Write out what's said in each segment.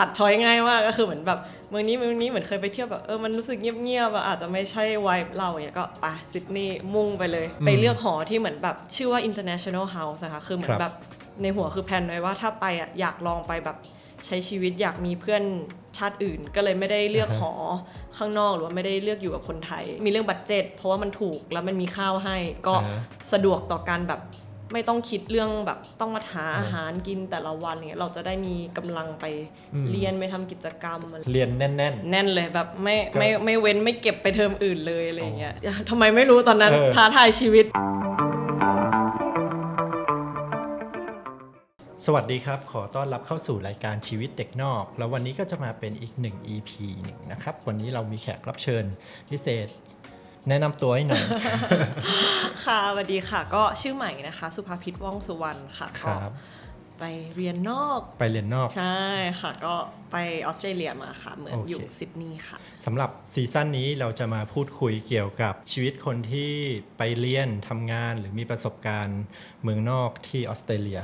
ตัดช้อยง่ายมากก็คือเหมือนแบบเมืองนี้เมืองนี้เหมือนเคยไปเที่ยวแบบเออมันรู้สึกเงียบๆอะอาจจะไม่ใช่ไวบ์เราเนี่ยก็ไปซิดนีย์มุ่งไปเลยอืมไปเลือกหอที่เหมือนแบบชื่อว่า international house นะคะคือเหมือครันบแบบในหัวคือแพลนไว้ว่าถ้าไปอะอยากลองไปแบบใช้ชีวิตอยากมีเพื่อนชาติอื่น ก็เลยไม่ได้เลือกอ่าฮะหอข้างนอกหรือว่าไม่ได้เลือกอยู่กับคนไทย มีเรื่องบัตเจ็ตเพราะว่ามันถูกแล้วมันมีข้าวให้ก็อ่าฮะสะดวกต่อการแบบ ไม่ต้องคิดเรื่องแบบต้องมาหาอ่าอาหารกินแต่ละวันอย่างเงี้ยเราจะได้มีกำลังไปอืมเรียนไปทำกิจกรรมอะไรเรียนแน่นแน่นเลยแบบไม่ก็ไม่ไม่เว้นไม่เก็บไปเทอมอื่นเลยอะไรอย่างเงี้ยทำไมไม่รู้ตอนนั้นเออท้าทายชีวิตๆสวัสดีครับ ขอต้อนรับเข้าสู่รายการชีวิตเด็กนอก แล้ววันนี้ก็จะมาเป็นอีกหนึ่ง EP หนึ่งนะครับ วันนี้เรามีแขกรับเชิญพิเศษ แนะนำตัวให้หน่อย ค่ะสวัสดีค่ะ ก็ชื่อใหม่นะคะ สุภาพิษว่องสุวรรณค่ะคก็รับ ไปเรียนนอก ไปเรียนนอก ใช่ค่ะ ก็ไปออสเตรเลียมาค่ะ เหมือนโอเค อยู่ซิดนีย์ค่ะ สำหรับซีซั่นนี้เราจะมาพูดคุยเกี่ยวกับชีวิตคนที่ไปเรียนทำงานหรือมีประสบการณ์เมืองนอกที่ออสเตรเลีย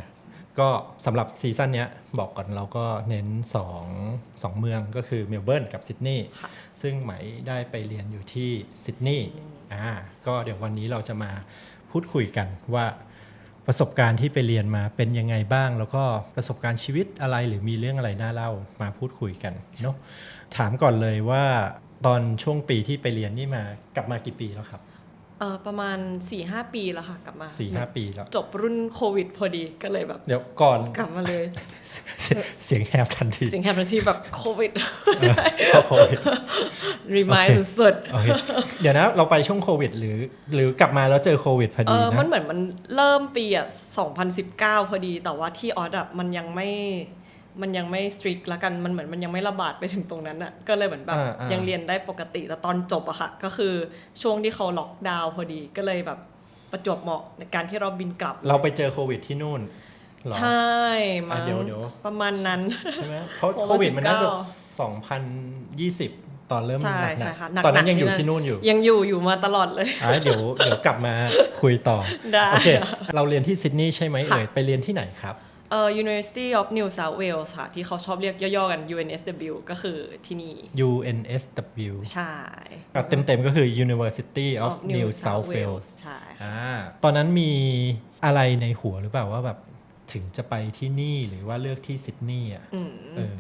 ก็สำหรับซีซั่นเนี้ยบอกก่อนเราก็เน้น2งเมืองก็คือเมลเบิร์นกับซิดนีย์ค่ะ ซึ่งไหมได้ไปเรียนอยู่ที่ซิดนีย์อ่าก็เดี๋ยววันนี้เราจะมาพูดคุยกันว่าประสบการณ์ที่ไปเรียนมาเป็นยังไงบ้าง แล้วก็ประสบการณ์ชีวิตอะไรหรือมีเรื่องอะไรน่าเล่ามาพูดคุยกันเนาะถามก่อนเลยว่าตอนช่วงปีที่ไปเรียนนี่มากลับมากี่ปีแล้วครับ เออประมาณ4-5ปีแล้วค่ะกลับมาสี่ห้าปีแล้ว จบรุ่นโควิด พอดีก็เลยแบบ เดี๋ยวก่อนกลับมาเลย เสียเสียงแหบทันทีสิ่งแห่งที่แบบโควิดเพราะโควิดรีมายโอเคสุดโอเคเดี๋ยวนะ เราไปช่วงโควิด หรือ หรือกลับมาแล้วเจอโควิดพอเอดีอนะมันเหมือนมันเริ่มปีอะ2019 พอดี แต่ว่าที่ออสอะมันยังไม่ มันยังไม่สตรีกละกันมันเหมือนมันยังไม่ระบาดไปถึงตรงนั้นอะก็เลยเหมือนแบบอ่าอ่ายัยังเรียนได้ปกติแต่ตอนจบอะค่ะก็คือช่วงที่เขาล็อกดาวน์พอดีก็เลยแบบประจวบเหมาะในการที่เราบินกลับ เราไปเจอโควิดที่นู่นเหรอใช่มั้อะงเดี๋ยวเดี๋ยวประมาณนั้นใช่ไหมเพราะโควิดโควิดมันน่าจะ19 2020ตอนเริ่มใช่หนักใช่ค่ะๆตอนนั้นหนักๆยังอยู่ที่ที่นั่นนู่นอยู่ ยังอยู่อยู่มาตลอดเลยอะเดี๋ยวเดี๋ยวกลับมาคุยต่อได้โอเค เราเรียนที่ซิดนีย์ใช่ไหมค่ะเอ่ย ไปเรียนที่ไหนครับ เอ่อ University of New South Wales ค่ะ ที่เขาชอบเรียกย่อๆกัน UNSW ก็คือที่นี่ UNSW ใช่อะเต็มๆก็คือ University of New South Wales ใช่อ่าตอนนั้นมีอะไรในหัวหรือเปล่าว่าแบบถึงจะไปที่นี่หรือว่าเลือกที่ซิดนีย์อะอืมเออ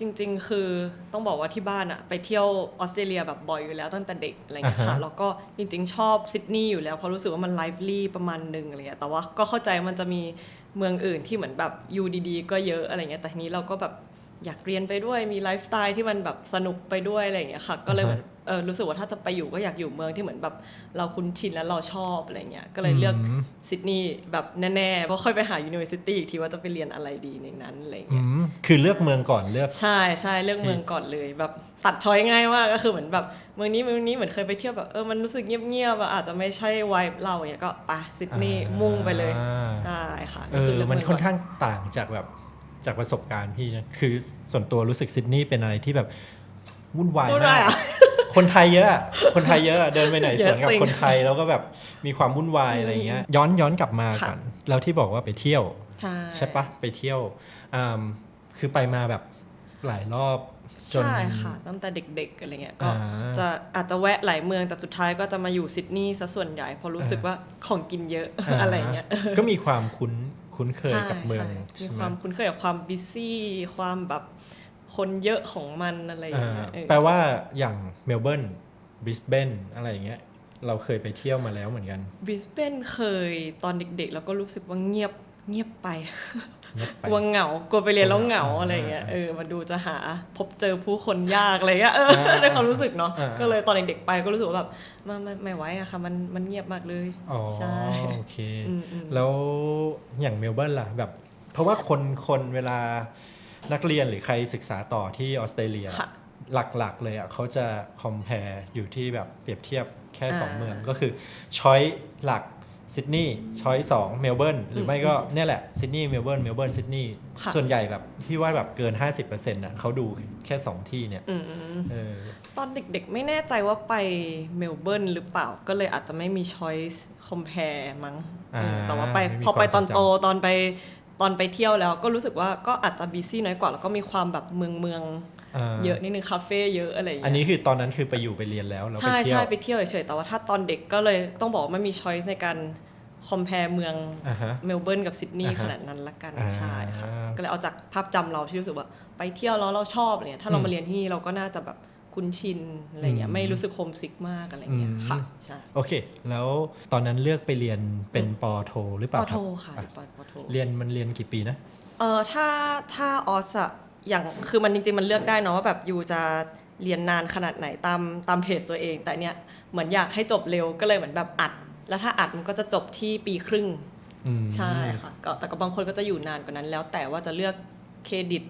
จริง ๆ คือต้องบอกว่าที่บ้านอะไปเที่ยวออสเตรเลียแบบบ่อยอยู่แล้วตั้งแต่เด็กอะไรเงี้ยค่ะอ่าฮะ แล้วก็จริง ๆ ชอบซิดนีย์อยู่แล้วเพราะรู้สึกว่ามันไลฟ์ลี่ประมาณหนึ่งอะไรเงี้ยแต่ว่าก็เข้าใจมันจะมีเมืองอื่นที่เหมือนแบบอยู่ดีๆ ก็เยอะอะไรเงี้ยแต่ทีนี้เราก็แบบอยากเรียนไปด้วยมีไลฟ์สไตล์ที่มันแบบสนุกไปด้วยอะไรเงี้ยค่ะก็เลยเหมือนเออรู้สึกว่าถ้าจะไปอยู่ก็อยากอยู่เมืองที่เหมือนแบบเราคุ้นชินแล้วเราชอบอะไรเงี้ยก็เลยเลือกอืมซิดนีย์แบบแน่ๆเพราะค่อยไปหา university อีกทีว่าจะไปเรียนอะไรดีในนั้นอะไรอืเงี้ยมคือเลือกเมืองก่อนเลือก ใช่ใช่เลือกที่เมืองก่อนเลยแบบตัดช้อยง่ายมากก็คือเหมือนแบบเมืองนี้เมืองนี้เหมือนเคยไปเที่ยวแบบเออมันรู้สึกเงียบๆอะอาจจะไม่ใช่ไวบ์เราเนี่ยก็ไปซิดนีย์มุ่งไปเลยอ่าใช่ค่ะเอก็อลืกมันเงค่อนก่ข้างต่างจากแบบจากประสบการณ์พี่นะคือส่วนตัวรู้สึกซิดนีย์เป็นอะไรที่แบบ วุ่นวายพูดมาได้กอะคนไทยเยอะอะคนไทยเยอะอะเดินไปไหนเยอะสวนกับจริงคนไทยแล้วก็แบบมีความวุ่นวายอะไรเงี้ย ย้อนย้อนกลับมาค่ะ ก่อนแล้วที่บอกว่าไปเที่ยว ใช่ ใช่ปะไปเที่ยวอ่าคือไปมาแบบหลายรอบจน ใช่ค่ะ ตั้งแต่เด็กๆอะไรเงี้ยก็อ่าจะอาจจะแวะหลายเมืองแต่สุดท้ายก็จะมาอยู่ซิดนีย์ซะส่วนใหญ่เพราะรู้สึกว่าของกินเยอะ อะไรเงี้ยก็มีความคุ้นคุ้นเคยใช่กับเมืองใช่มีใช่ไหคมวามคุ้นเคยกับความบิซี่ความแบบ คนเยอะของมันอะไรอย่างเงี้ยอ่าเออแปลว่าอย่างเมลเบิร์นบริสเบนอะไรอย่างเงี้ยเราเคยไปเที่ยวมาแล้วเหมือนกันบริสเบนเคยตอนเด็กๆ แล้วก็รู้สึกว่าเงียบเงียบไปเงียบไปกลัวเหงากลัวไปเรียนแล้วเหงาอ่าอะไรเงี้ยเออมันดูจะหาพบเจอผู้คนยากอะไรเงี้ยเอออ่าในความรู้สึกเนาะอ่าก็เลยตอนเด็กๆไปก็รู้สึกว่าแบบไม่ไม่ไม่ไหวอะค่ะมันมันเงียบมากเลยอ๋อใช่โอเคอืมอืมแล้วอย่างเมลเบิร์นล่ะแบบ เพราะว่าคนคนเวลา นักเรียนหรือใครศึกษาต่อที่ออสเตรเลีย ค่ะ หลักๆเลยอะเขาจะคอม p พ r e อยู่ที่แบบเปรียบเทียบแค่ 2 อ่าเมืองก็คือช้อยหลักซิดนีย์ช้อยสองเมลเบิร์นหรือไม่ก็เนี่ยแหละซิดนีย์เมลเบิร์นเมลเบิร์นซิดนีย์ค่ะ ส่วนใหญ่แบบพี่ว่าแบบเกิน 50%อะเขาดูแค่ 2 ที่เนี่ยอืมเออตอนเด็กๆ ไม่แน่ใจว่าไปเมลเบิร์นหรือเปล่าก็เลยอาจจะไม่มีช้อยส์คอมเพ r e มั้งอ่าเออแต่ว่าไปไม่มีพอไปความตอนทรงจำโตตอนไป ตอนไปเที่ยวแล้วก็รู้สึกว่าก็อาจจะบีซี่น้อยกว่า แล้วก็มีความแบบเมืองเมืองๆอ่าเยอะนิดนึงคาเฟ่เยอะอะไรอย่างอันเงี้ยนี้คือตอนนั้นคือไปอยู่ไปเรียนแล้วเราไปใช่เที่ยวใช่ไปเที่ยวเฉยๆแต่ว่าถ้าตอนเด็กก็เลยต้องบอกว่าไม่มีช้อยส์ในการคอมเพลเมืองอ่าฮะเมลเบิร์นกับซิดนีย์อ่าฮะขนาดนั้นละกันอ่าใช่ค่ะก็เลยเอาจากภาพจำเราที่รู้สึกว่า ไปเที่ยวแล้วเราชอบอะไรเนี่ยถ้าเราอืมมาเรียนที่นี่เราก็น่าจะแบบ คุ้นชินอะไรเงี้อืยมไม่รู้สึกโฮมซิกมากอะไรเงี้ยอืมค่ะใช่โอเค แล้วตอนนั้นเลือกไปเรียนเป็นปอโท หรือเปปล่าอคโทรับค่ะอะปอปอโทเรียนมันเรียนกี่ปีนะเออถ้าถ้าออสอะอย่างคือมันจริงๆมันเลือกได้เนาะว่าแบบยูจะเรียนนานขนาดไหนตามตามเพจตัวเอง แต่เนี้ยเหมือนอยากให้จบเร็วก็เลยเหมือนแบบอัด แล้วถ้าอัดมันก็จะจบที่ปีครึ่งอืมใช่ค่ะก็แต่ก็บางคนก็จะอยู่นานกว่านั้น แล้วแต่ว่าจะเลือกเครดิต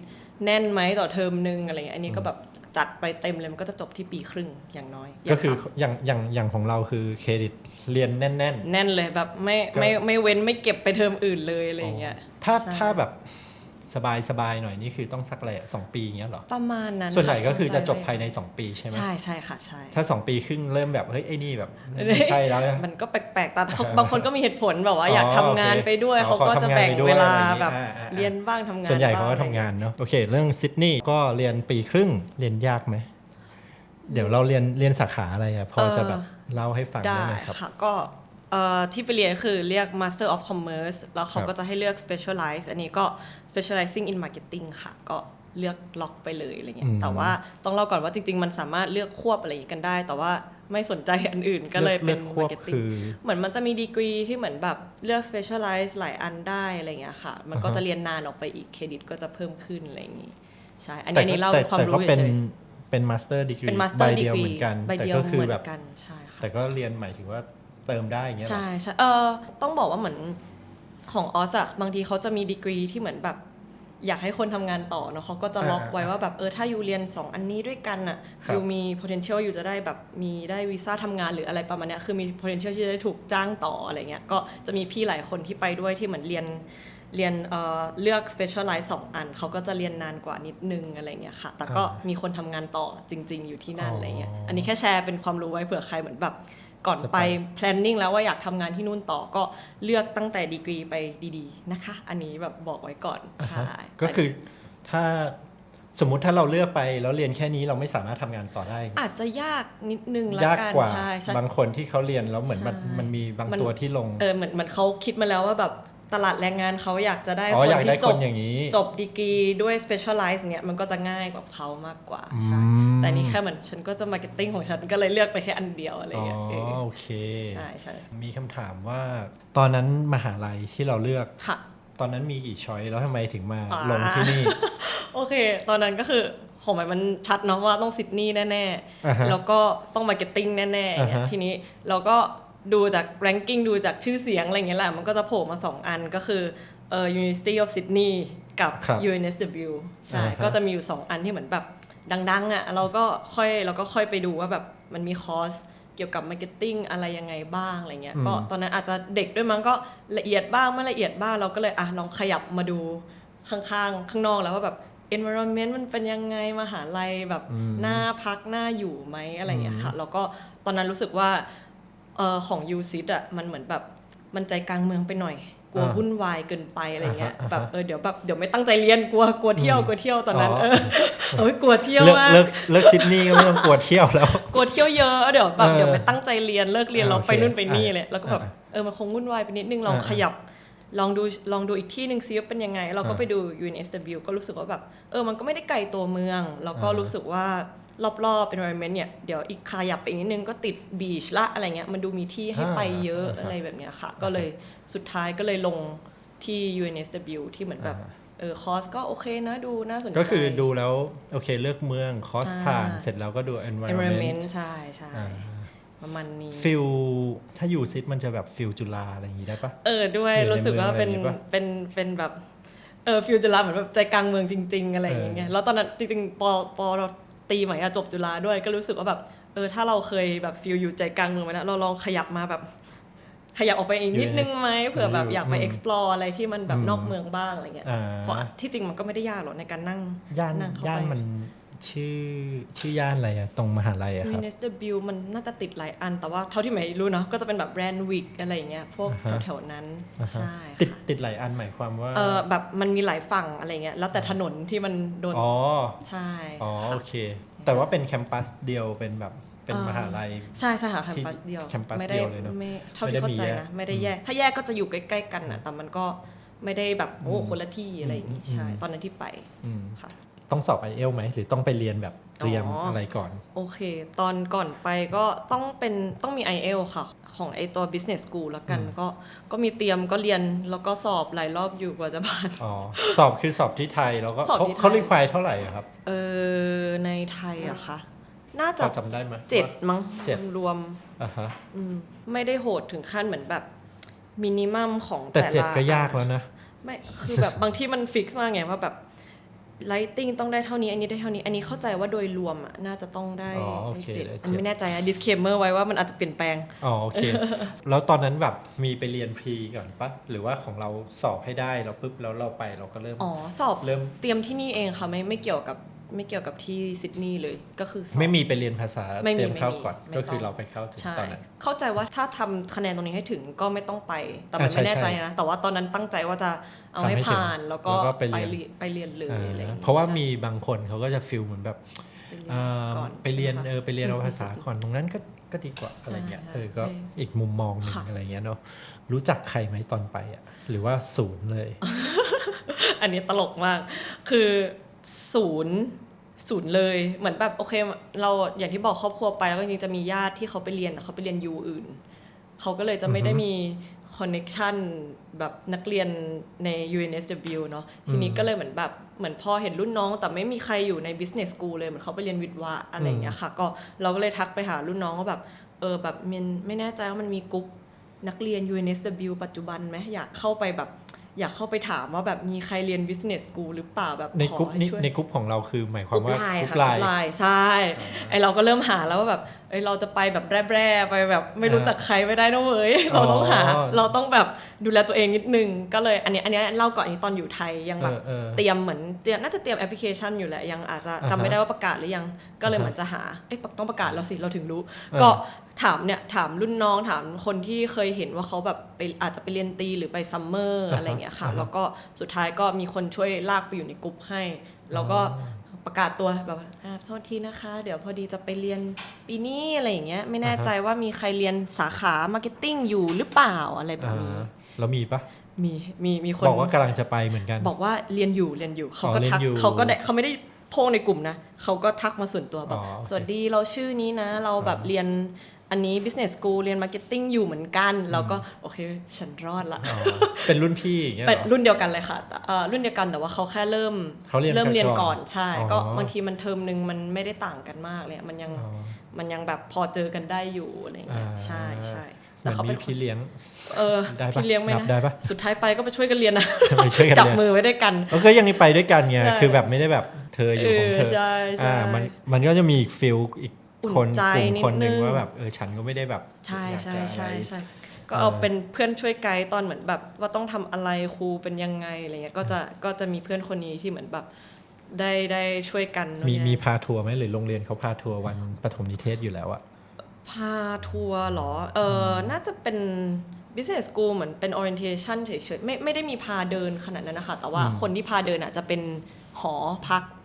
แน่นไหมต่อเทอมนึงอะไรเงี้ยอันนี้ก็แบบ จัดไปเต็มเลยมันก็จะจบที่ปีครึ่งอย่างน้อยก็คืออย่างอย่างอย่างอย่างของเราคือเครดิตเรียนแน่นต่ำแน่นเลยแบบไม่ก็ไม่ไม่เว้นไม่เก็บไปเทอมอื่นเลยอะไรๆเงี้ยถ้าใช่ถ้าแบบ สบายสบายหน่อยนี่คือต้องสักอะไรอะสองปีอย่างเงี้ยเหรอ ประมาณนั้นส่วนใหญ่ค่ะก็คือจะจบเข้ภายใน 2 ปีใช่ไหมใช่ใช่ค่ะใช่ถ้า 2 ปีครึ่งเริ่มแบบเฮ้ยไอ้นี่แบบไม่ใช่แล้วเนี่ยมันก็แปลกๆแต่เขาบางคนก็มีเหตุผลแบบว่าอยากอ๋อทำงานโอเคไปด้วยอ๋อเขาก็ขอจะทำงานแบ่งไปด้วยเวลาอะไรอย่างงี้แบบอ่าอ่าเรียนบ้างทำงานส่วนใหญ่เขาก็บ้ทำงานเนาะโอเค เรื่องซิดนีย์ก็เรียนปีครึ่งเรียนยากไหมเดี๋ยวเราเรียนเรียนสาขาอะไรอะพอจะแบบเล่าให้ฟังได้ได้ไหมครับค่ะก็ เอ่อที่ไปเรียนคือเรียก Master of Commerce แล้วเขาครับก็จะให้เลือก Specialize อันนี้ก็ Specializing in Marketing ค่ะ ก็เลือกล็อกไปเลยอะไรเงี้อืยมแต่ว่าต้องเล่าก่อนว่าจริง ๆ มันสามารถเลือกควบอะไรอย่างงี้กันได้ แต่ว่าไม่สนใจอันอื่นก็เลยเป็นลือกควบ Marketing คือเหมือนมันจะมีดีกรีที่เหมือนแบบเลือก specialize หลายอันได้อะไรเงี้ยค่ะ มันก็อ่าฮะจะเรียนนานออกไปอีกเครดิตก็จะเพิ่มขึ้นอะไรอย่างงี้ใช่อันแต่นี้อันนี้เล่าแต่เป็นความแต่รู้ก็เป็นเฉยเป็นมาสเตอร์ดีกๆรีเป็นใบ master เดียว degree เหมือนกันใบแต่เดียวก็คือเหมืแบอบนกันใช่ค่ะแต่ก็เรียนหมายถึงว่า เติมได้อย่างเงี้ยเหรอ ใช่ใช่เออต้องบอกว่าเหมือนของออสอะบางทีเขาจะมีดีกรีที่เหมือนแบบ อยากให้คนทำงานต่อเนอะเขาก็จะล็อกอ่าไว้ว่าแบบเออถ้าอยู่เรียน 2 อันนี้ด้วยกันอะครับ อยู่มี potential อยู่จะได้แบบมีได้วีซ่าทำงานหรืออะไรประมาณเนี้ยคือมี potential ที่จะได้ถูกจ้างต่ออะไรเงี้ยก็จะมีพี่หลายคนที่ไปด้วยที่เหมือนเรียนเรียนเอ่อเลือก specialize สองอันเขาก็จะเรียนนานกว่านิดนึงอะไรเงี้ยค่ะ แต่ก็อ่ามีมีคนทำงานต่อจริง ๆ อยู่ที่นั่นอ๋อออะไรเงี้ยอันนี้แค่แชร์เป็นความรู้ไว้เผื่อใครเหมือนแบบ ก่อนจะไปไป planning แล้วว่าอยากทำงานที่นู่นต่อก็เลือกตั้งแต่ดีกรีไปดีๆนะคะ อันนี้แบบบอกไว้ก่อนอ่าใช่ฮะก็คือถ้าสมมุติถ้าเราเลือกไปแล้วเรียนแค่นี้เราไม่สามารถทำงานต่อได้ อาจจะยากนิดนึงละยากกันกว่าใช่ใช่บางคนที่เขาเรียนแล้วเหมือนมันใช่มันมีบางมันตัวที่ลงเออเหมือนเหมือนเขาคิดมาแล้วว่าแบบ ตลาดแรงงานเขาอยากจะได้อ๋อคนอยากได้ที่จคบนอย่างนี้จบดีกรีด้วย specialize เนี่ยมันก็จะง่ายกว่าเขามากกว่าใช่อืมแต่นี่แค่เหมือนฉันก็จะ marketing ของฉันก็เลยเลือกไปแค่อันเดียวอะไรอ๋อเงี้ยเออโอเคใช่ใช่มีคำถามว่า ตอนนั้นมหาลัยที่เราเลือกค่ะตอนนั้นมีกี่ช้อยแล้วทำไมถึงมาอ่าลงที่นี่ โอเค ตอนนั้นก็คือของหมายมันชัดเนาะว่าต้องซิดนีย์แน่อ่าฮะๆแล้วก็ต้องมาร์เก็ตติ้งแน่ๆอย่างเงี้อ่ายฮะทีนี้เราก็ ดูจาก ranking ดูจากชื่อเสียงอะไรเงี้ยแหละมันก็จะโผล่มา 2 อันก็คือเอ่อ University of Sydney กับ ครับ UNSW ใช่อ่าฮะ ก็จะมีอยู่ 2 อันที่เหมือนแบบดังๆอะเราก็ค่อยเราก็ค่อยไปดูว่าแบบมันมีคอร์สเกี่ยวกับมาร์เก็ตติ้งอะไรยังไงบ้างอะไรเงี้ยอืมก็ตอนนั้นอาจจะเด็กด้วยมั้งก็ละเอียดบ้างไม่ละเอียดบ้างเราก็เลยอะลองขยับมาดูข้างๆ ข้างนอกแล้วว่าแบบ environment มันเป็นยังไงมหาลัยแบบอืมน่าพักน่าอยู่ไหมอะไรอย่างเงี้ยค่ะแล้วก็ตอนนั้นรู้สึกว่า เออของยูซิดอะมันเหมือนแบบมันใจกลางเมืองไปหน่อย กลัวอ่าวุ่นวายเกินไปอะไรเงี้ยอ่าฮะแบบเออเดี๋ยวแบบเดี๋ยวไม่ตั้งใจเรียนกลัวกลัวเที่ยวอืมกลัวเที่ยวตอนนั้นอ๋อเออเอ้ยกลัวเที่ยวเลิกมากเลิกเลิกซิดนีย์ก็ไม่ต้องกลัวเที่ยวแล้ว กลัวเที่ยวเยอะเดี๋ยวแบบเออเดี๋ยวไม่ตั้งใจเรียนเลิกเรียนอ่าเราไปโอเคนู่นไปนี่อ่าเลยแล้วก็แบบอ่าเออมันคงวุ่นวายไปนิดนึงลองอ่าขยับ ลองดูลองดูอีกที่หนึ่งซิว่าเป็นยังไง เราก็อ่าไปดู UNSW ก็รู้สึกว่าแบบเออมันก็ไม่ได้ไกลตัวเมือง แล้วก็อ่ารู้รู้สึกว่ารอบๆ environment เนี่ยเดี๋ยวอีกขยับไปอีกนิดนึงก็ติดบีชละอะไรเงี้ยมันดูมีที่ให้ไปเยอะอะไรแบบเนี้ยค่ะ ก็เลยสุดท้ายก็เลยลงที่ UNSW ที่เหมือนแบบอ่าเออคอร์สก็โอเคนะดูน่าสนใจ ก็คือดูแล้ว โอเคเลือกเมืองคอสใช่ผ่าน เสร็จแล้วก็ดู environment environment ใช่ใช่อ่า ประมาณนี้ ฟิลถ้าอยู่ซิดมันจะแบบฟิลจุฬาอะไรอย่างงี้ได้ปะเออด้วยอยู่ในรู้สึกว่าเป็นเมืองอะไรอย่างงี้ปะเป็นเป็นแบบเออฟิวจุฬาเหมือนแบบใจกลางเมืองจริง ๆ อะไรอย่างเงี้ยแล้วตอนนั้นจริงๆปอปอเราตีใหม่อะจบจุฬาด้วยก็รู้สึกว่าแบบเออถ้าเราเคยแบบฟิลอยู่ใจกลางเมืองมาแล้วเราลองขยับมาแบบขยับออกไปอีกนิดนึงไหมเผื่อแบบอยากไปอืม explore อะไรที่มันแบบอืมนอกเมืองบ้างอะไรเงี้ยอ่าเพราะที่จริงมันก็ไม่ได้ยากหรอกในการนั่งย่านนั่งเข้าไปย่านมัน ชื่อชื่อย่านอะไรอะตรงมหาลัยอะครับวีเนสเดบิวมันน่าจะติดหลายอัน แต่ว่าเท่าที่หมายรู้เนาะก็จะเป็นแบบแบรนด์วิกอะไรอย่างเงี้ยพวกอ่าฮะ แถวๆนั้นอ่าฮะใช่ติดค่ะติดหลายอันหมายความว่าเออแบบมันมีหลายฝั่งอะไรเงี้ยแล้วแต่ถนนที่มันโดนอ๋อใช่อ๋อค่ะ โอเค แต่ว่าเป็นแคมปัสเดียวเป็นแบบเป็นเอ่อ มหาลัย ใช่ใช่ค่ะแคมที่ปัสเดียวแคมปัสไม่ได้เดียวเลยเนอะไม่เท่าไม่ที่ได้เข้ามีใจแยกนะไม่ได้แยก ถ้าแยกก็จะอยู่ใกล้ ๆ กันนะแต่มันก็ไม่ได้แบบโอ้คนละที่อะไรอย่างงี้อืมใช่อืมตอนนั้นที่ไปอืม ค่ะ ต้องสอบไอเอลไหมหรือต้องไปเรียนแบบเตรียมอ๋ออ อะไรก่อน โอเค ตอนก่อนไปก็ต้องเป็นต้องมี i อ l ค่ะ ของไอตัว business school แล้วกัน อืม ก็ก็มีเตรียมก็เรียนแล้วก็สอบหลายรอบอยู่กว่าจะผ่าน อ๋อสอบคือสอบที่ไทยแล้วก็สอบเขาที่ไทย เขารีควายเท่าไหร่อะครับเออในไทยอะค่ะน่าพจะอจำได้ไหม เจ็ดว่ามั้งเจ็ด รวมอะฮะอืมไม่ได้โหดถึงขั้นเหมือนแบบมินิมัมของแต่แต่ละเจ็ดก็ยากแล้วนะ ไม่คือแบบบางที่มันฟิกซ์มากไงว่าแบบ ไลติ้งต้องได้เท่านี้ อันนี้ได้เท่านี้ อันนี้เข้าใจว่าโดยรวมอะน่าจะต้องได้อ๋อโอเคได้เจ็ดได้เจ็ดอันไม่แน่ใจอะ disclaimer ไว้ว่ามันอาจจะเปลี่ยนแปลง อ๋อโอเค แล้วตอนนั้นแบบมีไปเรียนพรีก่อนปะหรือว่าของเราสอบให้ได้เราปุ๊บแล้วเราไปเราก็เริ่ม อ๋อ สอบเริ่ม เตรียมที่นี่เองค่ะไม่ไม่เกี่ยวกับ ไม่เกี่ยวกับที่ซิดนีย์เลยก็คือสอบ ไม่มีไปเรียนภาษาไม่มีเตรียมเข้าไม่มีก่อนไม่ก็คือต้องเราไปเข้าถึงใช่ ตอนนั้น เข้าใจว่าถ้าทำคะแนนตรงนี้ให้ถึงก็ไม่ต้องไป แต่มันอ่าใช่ไม่แน่ใจใช่นะ แต่ว่าตอนนั้นตั้งใจว่าจะเอาให้ทำให้ถึงผ่านแล้วก็แล้วก็ไปไปเรียน เรียนไปเรียนเลยอ่าอะไรอย่างงี้เพราะว่าใช่มีบางคนเขาก็จะฟิลเหมือนแบบไปเรียนอ่าก่อนไปเรียนใช่หมคะ เออไปเรียนเอาภาษาก่อนตรงนั้นก็ก็ดีกว่าอะไรเงี้ยใช่เออก็ใช่อีกมุมมองหนึ่งค่ะ อะไรเงี้ยเนาะรู้จักใครไหมตอนไปอะหรือว่าศูนย์เลย อันนี้ตลกมาก คือ ศูนย์ศูนย์เลยเหมือนแบบโอเค เราอย่างที่บอกครอบครัวไปแล้วก็จริงๆจะมีญาติที่เขาไปเรียนแต่เขาไปเรียนยูอื่นเขาก็เลยจะไม่ได้มีคอนเน็ชันแบบนักเรียนใน UNSW เนาะทีนี้อืมก็เลยเหมือนแบบเหมือนพอเห็นรุ่นน้อง แต่ไม่มีใครอยู่ใน business school เลยเหมือนเขาไปเรียนวิทย์วะอะไรอย่างเงี้ยค่ะ ก็เราก็เลยทักไปหารุ่นน้องว่าแบบเออแบบมันไม่แน่ใจว่ามันมีกลุ่มนักเรียน UNSW ปัจจุบันไหมอยากเข้าไปแบบ อยากเข้าไปถามว่าแบบมีใครเรียน business school หรือเปล่าแบบในขอกรุ๊ปให้นี้ช่วยในกรุ๊ปของเราคือหมายความกรุ๊ปว่าไลน์กรุ๊ค่ะปไลกรุ๊น์ปไลน์ใช่ไอเราก็เริ่มหาแล้วว่าแบบ เอ้ยเราจะไปแบบแร่ๆไปแบบไม่รู้จักใครไม่ได้นะเว้ยเราต้องหาอ๋อเราต้องแบบดูแลตัวเองนิดนึงก็เลยอันนี้อันนี้เล่าก่อนอันนี้ตอนอยู่ไทยยังแบบเออเออเตรียมเหมือนเตรียมน่าจะเตรียมแอปพลิเคชันอยู่แหละยังอาจจะอ่าฮะจำไม่ได้ว่าประกาศหรือยังก็เลยอ่าฮะเหมือนจะหาเอ๊ะต้องประกาศแล้วสิเราถึงรู้เออก็ถามเนี่ยถามรุ่นน้องถามคนที่เคยเห็นว่าเขาแบบไปอาจจะไปเรียนตีหรือไปซัมเมอร์อ่าฮะอะไรอย่างเงี้ยค่ะอ่าฮะแล้วก็สุดท้ายก็มีคนช่วยลากไปอยู่ในกลุ่มให้แล้วก็ ประกาศตัวแบบว่าอ่าโทษทีนะคะ เดี๋ยวพอดีจะไปเรียนปีนี้อะไรอย่างเงี้ยไม่แน่ใจว่ามีใครเรียนสาขามาร์เก็ตติ้งอยู่หรือเปล่าอะไรแบบอ่านี้ แล้วมีปะมีมีมีคนบอกว่ากำลังจะไปเหมือนกัน บอกว่าเรียนอยู่เรียนอยู่เขาอ๋อก็เรียนทักอยู่เขาก็ได้เขาไม่ได้โพงในกลุ่มนะเขาก็ทักมาส่วนตัวบอกอ๋อโอเคสวัสดีเราชื่อนี้นะ เราแบบอ่าเรียน อันนี้ business school เรียน marketing อยู่เหมือนกันเราก็โอเคฉันรอดละอ๋อเป็นรุ่นพี่อย่างเงี้ยเหเป็นรอรุ่นเดียวกันเลยค่ะแต่เอ่อรุ่นเดียวกันแต่ว่าเขาแค่เริ่มเขาเรียนเริ่มเรียนกันก่ก่ออนนใช่ อ๋อ ก็บางทีมันเทอมหนึ่งมันไม่ได้ต่างกันมากเลยมันยังอ๋อ มันยังแบบพอเจอกันได้อยู่อะไรอย่างเงี้ยอ่า ใช่ใช่เหมืแต่อนเขามีเป็นคนพี่เลี้ยง เออได้ปะพี่เลี้ยงไหมนับนะได้ปะ สุดท้ายไปก็ไปช่วยกันเรียนนะไปช่วยกันจับเรียนมือไว้ด้วยกัน แล้วก็ยังไปด้วยกันไงใช่คือแบบไม่ได้แบบเธออยู่ของเธอเออใช่ใช่ อ่ามันมันก็จะมีอีกฟิลอีก อุ่นคนใจกลุ่มคนหนึ่งนิดนึงว่าแบบเออฉันก็ไม่ได้แบบใช่อยากใช่จะใช่อะไร ใช่ก็เออเอาเป็นเพื่อนช่วยไกด์ตอนเหมือนแบบ ว่าต้องทำอะไรครูเป็นยังไงอะไรเงี้ยก็จะก็จะมีเพื่อนคนนี้ที่เหมือนแบบได้ได้ช่วยกันมีเนี่ยมีพาทัวร์ไหมหรือโรงเรียนเขาพาทัวร์วันปฐมนิเทศอยู่แล้วอะ พาทัวร์เหรอเออน่าจะเป็น business school เหมือนเป็น orientation เฉยๆไม่ไม่ได้มีพาเดินขนาดนั้นนะคะแต่ว่าคนที่พาเดินอะจะเป็นหอพักอ่า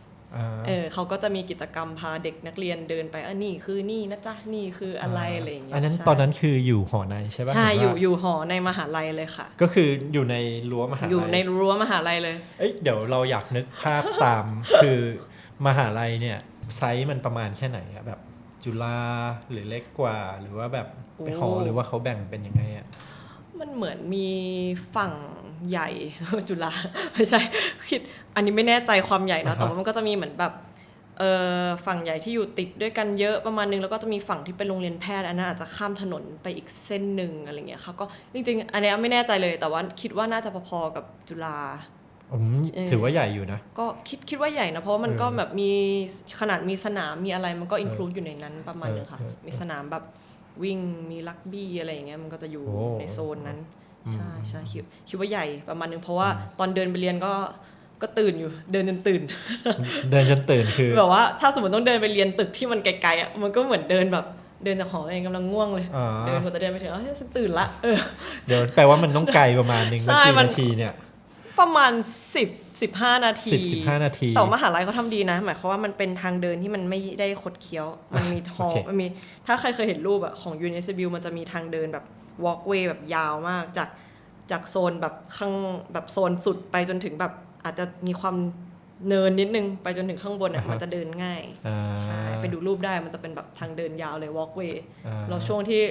เออเขาก็จะมีกิจกรรมพาเด็กนักเรียนเดินไปอะนี่คือนี่นะจ๊ะนี่คืออะไรอะไรอย่างเงี้ยอันนั้นใช่ตอนนั้นคืออยู่หอในใช่ปะใช่หอรืยู่ว่าอยู่หอในมหาลัยเลยค่ะ ก็คืออยู่ในรั้วมหาลัยอยู่ในรั้วมหาลัยเลยเอ้ยเดี๋ยวเราอยากนึกภาพตามคือมหาลัยเนี่ยไซส์มันประมาณแค่ไหนอะแบบจุฬาหรือเล็กกว่าหรือว่าแบบไปหอโอ้หรือว่าเขาแบ่งเป็นยังไงอะมันเหมือนมีฝั่ง ใหญ่จุฬาไม่ใช่คิดอันนี้ไม่แน่ใจความใหญ่นะอ่าฮะแต่ว่ามันก็จะมีเหมือนแบบเออฝั่งใหญ่ที่อยู่ติดด้วยกันเยอะประมาณนึงแล้วก็จะมีฝั่งที่เป็นโรงเรียนแพทย์อันนั้นอาจจะข้ามถนนไปอีกเส้นหนึ่งอะไรเงี้ยค่ะก็จริงๆ อันเนี้ยไม่แน่ใจเลยแต่ว่าคิดว่าน่าจะพอๆกับจุฬาผมเออถือว่าใหญ่อยู่นะ ก็คิดคิดว่าใหญ่นะ เพราะว่ามันก็เออแบบมีขนาดมีสนามมีอะไรมันก็เอออินคลูดอยู่ในนั้นประมาณนึงค่ะเออเออมีสนามแบบวิ่งมีลักบี้อะไรอย่างเงี้ยมันก็จะอยู่โอ้ในโซนนั้นอืม ใช่ใช่คิดคิดว่าใหญ่ประมาณนึงเพราะว่าตอนเดินไปเรียนก็ก็ตื่นอยู่เดินจนตื่น เดินจนตื่นคือแบบว่าถ้าสมมติต้องเดินไปเรียนตึกที่มันไกลๆอะมันก็เหมือนเดินแบบเดินจากหอตัวเองกำลังง่วงเลยอ๋อเดินกว่าจะเดินไปถึงอ๋อฉันตื่นละเออเดี๋ยวแปลว่ามันต้องไกลประมาณหนึ่งใช่เมื่อกี้มันนาทีเนี่ยประมาณ 10 15 นาทีสิบสิบห้านาทีแต่มหาลัยเขาทำดีนะ หมายความว่ามันเป็นทางเดินที่มันไม่ได้คดเคี้ยว มันมีทอโอเคมันมีถ้าใครเคยเห็นรูปอะของยูเนสบิลมันจะมีทางเดินแบบ walkway แบบยาวมาก จากจากโซนแบบข้างแบบโซนสุดไปจนถึงแบบอาจจะมีความเนินนิดนึงไปจนถึงข้างบนอะมันจะเดินง่ายอ่าใช่ไปดูรูปได้มันจะเป็นแบบทางเดินยาวเลย walkway อ่าเราช่วงที่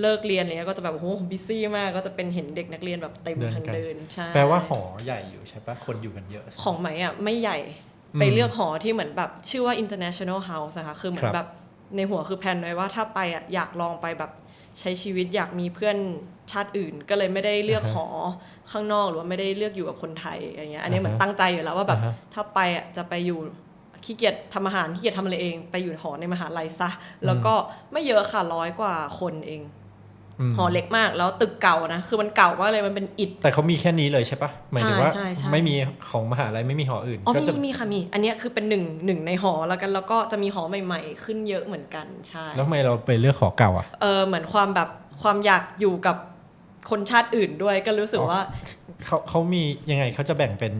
เลิกเรียนอะไรเงี้ยก็จะแบบโอ้โหบิซี่มากก็จะเป็นเห็นเด็กนักเรียนแบบเต็มเดินทางกันเดินใช่แปลว่าหอใหญ่อยู่ใช่ปะคนอยู่กันเยอะ ของไหมอะไม่ใหญ่อืมไปเลือกหอที่เหมือนแบบชื่อว่า international house นะคะคือเหมือครันบแบบ ในหัวคือแพลนไว้ว่าถ้าไปอะอยากลองไปแบบใช้ชีวิตอยากมีเพื่อนชาติอื่น ก็เลยไม่ได้เลือกอ่าฮะหอข้างนอกหรือว่าไม่ได้เลือกอยู่กับคนไทยอย่างเงี้ยอันนี้อ่าฮะเหมือนตั้งใจอยู่แล้วว่าแบบอ่าฮะถ้าไปอะจะไปอยู่ขี้เกียจทำอาหารขี้เกียจทำอะไรเอง ไปอยู่หอในมหาลัยซะแล้วก็ไม่เยอะค่ะร้อยกว่าคนเองม หอเล็กมากแล้วตึกเก่านะคือมันเก่ามากเลยมันเป็นอิฐแต่เขามีแค่นี้เลยใช่ปะหมายถึงว่าใช่ใช่ไม่มีของมหาลัยไม่มีหออื่นอ๋อก็มีจะมีมีค่ะมี อันเนี้ยคือเป็นหนึ่งหนึ่งในหอแล้วกันแล้วก็จะมีหอใหม่ ๆ ขึ้นเยอะเหมือนกันใช่แล้วทำไมเราไปเลือกหอเก่าอะเออเหมือนความแบบความอยากอยู่กับคนชาติอื่นด้วยก็รู้สึกอ๋อว่า เขาเขามียังไงเขาจะแบ่งเป็น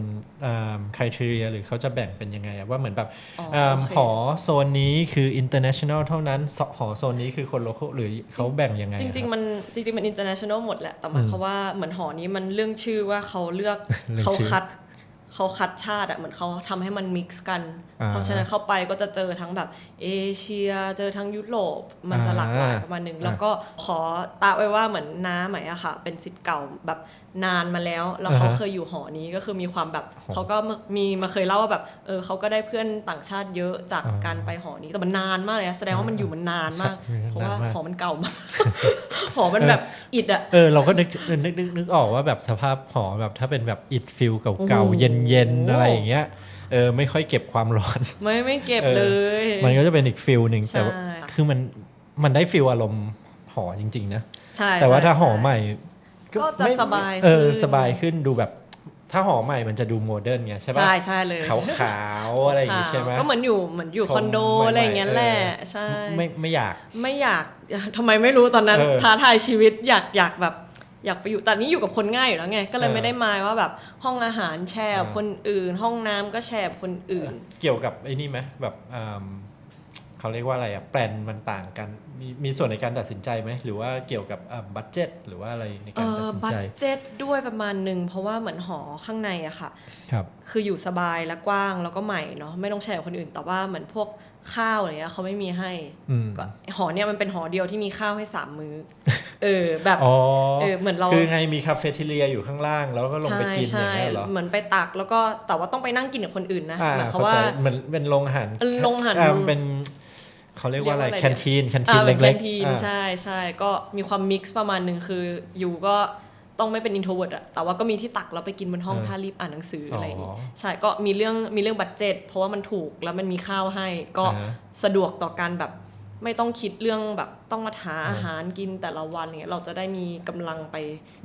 คุณทีเรียหรือเขาจะแบ่งเป็นยังไงอะว่าเหมือนแบบอ๋อเอิ่มโอเคหอโซนนี้คือ international เท่านั้นสหอโซนนี้คือคน local หรือเขาแบ่งยังไงอะจริง ๆ มันจริงๆมัน international หมดแหละ แต่หมายความว่าเหมือนหอนี้มันเรื่องชื่อว่าเขาเลือกเรื่องเขาชื่อคัดเขาคัดชาติอะเหมือนเขาทำให้มันมิกซ์กันอ่าเพราะฉะนั้นเข้าไปก็จะเจอทั้งแบบเอเชีย เจอทั้งยุโรป มันจะหลากหลายอ่าประมาณหนึ่งอ่าแล้วก็ขอตาไว้ว่าเหมือนน้าไหมอะค่ะ เป็นสิทธิ์เก่าแบบ นานมาแล้ว แล้วเขาอ่าฮะเคยอยู่หอนี้ก็คือมีความแบบโอ้เขาก็มีมาเคยเล่าว่าแบบเออเขาก็ได้เพื่อนต่างชาติเยอะจากอ่าการไปหอนี้แต่มันนานมากเลยนะแสดงว่ามันอยู่มันนานมากใช่เพราะว่านานมากหอมันเก่ามากหอมันแบบอิดอะเออเราก็นึกนึกนึกนึกออกว่าแบบสภาพหอแบบถ้าเป็นแบบอิดฟิลเก่าโอ้ๆโหเย็นๆอะไรอย่างเงี้ยเออไม่ค่อยเก็บความร้อน ไม่ไม่เก็บเออเลย มันก็จะเป็นอีกฟิลหนึ่งใช่แต่ว่าคือมันมันได้ฟิลอารมณ์หอจริง ๆ นะใช่แต่ว่าช่ถ้าหอช่ใหม่ ก็จะไม่สบายเออขึ้น สบายขึ้นดูแบบถ้าหอใหม่มันจะดูโมเดิร์นไงใช่ปะใช่ใช่เลยขาวๆอะไรอย่างงี้ใช่ไหม ก็เหมือนอยู่เหมือนอยู่คงคอนโดใหม่ๆอะไรอย่างเงี้ยแหละเออ ใช่ ไม่ไม่อยาก ไม่อยาก ทำไมไม่รู้ตอนนั้นเออท้าทายชีวิตอยากอยากแบบอยากไปอยู่แต่นี้อยู่กับคนง่ายอยู่แล้วไง ก็เลยเออไม่ได้มายว่าแบบห้องอาหารแชร์กับเออ คนอื่น ห้องน้ำก็แชร์กับคนอื่น เกี่ยวกับไอ้นี่ไหมแบบอืม เขาเรียกว่าอะไรอะแปลนมันต่างกันมีมีส่วนในการตัดสินใจไหมหรือว่าเกี่ยวกับบัตเจ็ตหรือว่าอะไรในเอการตัดอสินบัใจตเจ็ตด้วยประมาณหนึ่งเพราะว่าเหมือนหอข้างในอะค่ะครับคืออยู่สบายและกว้างแล้วก็ใหม่เนาะไม่ต้องแชร์กับคนอื่นแต่ว่าเหมือนพวกข้าวอะไรเงี้ยเขาไม่มีให้อืมก็หอเนี่ยมันเป็นหอเดียวที่มีข้าวให้สามมื้อเออแบบอ๋อเออเหมือนเราคือไงมีคาเฟ่ทีเรียอยู่ข้างล่างแล้วก็ลงไปกินอย่างเงี้ยเหรอเหมือนไปตักแล้วก็แต่ว่าต้องไปนั่งกินกับคนอื่นนะอ่าหมายความเข้าว่าใจเหมือนเป็นโรงอาหารเออโรงอาหารอ่เป็น เขาเรียกว่าอะไรเรียกว่าอะไรแคนทีนแคนทีอ่านเป็นเล็กแคนทีนอ่าใช่ใช่ก็มีความมิกซ์ประมาณหนึ่งคืออยู่ก็ต้องไม่เป็นอินโทรเวิร์ดอะแต่ว่าก็มีที่ตักแล้วไปกินบนห้องเออถ้ารีบอ่านหนังสืออะไรอย่างงี้อ๋อใช่ก็มีเรื่องมีเรื่องบัตเจ็ตเพราะว่ามันถูกแล้วมันมีข้าวให้ก็อ่าฮะสะดวกต่อการแบบ ไม่ต้องคิดเรื่องแบบต้องมาหาอ่าอาหารกินแต่ละวันอย่างเงี้ยเราจะได้มีกำลังไป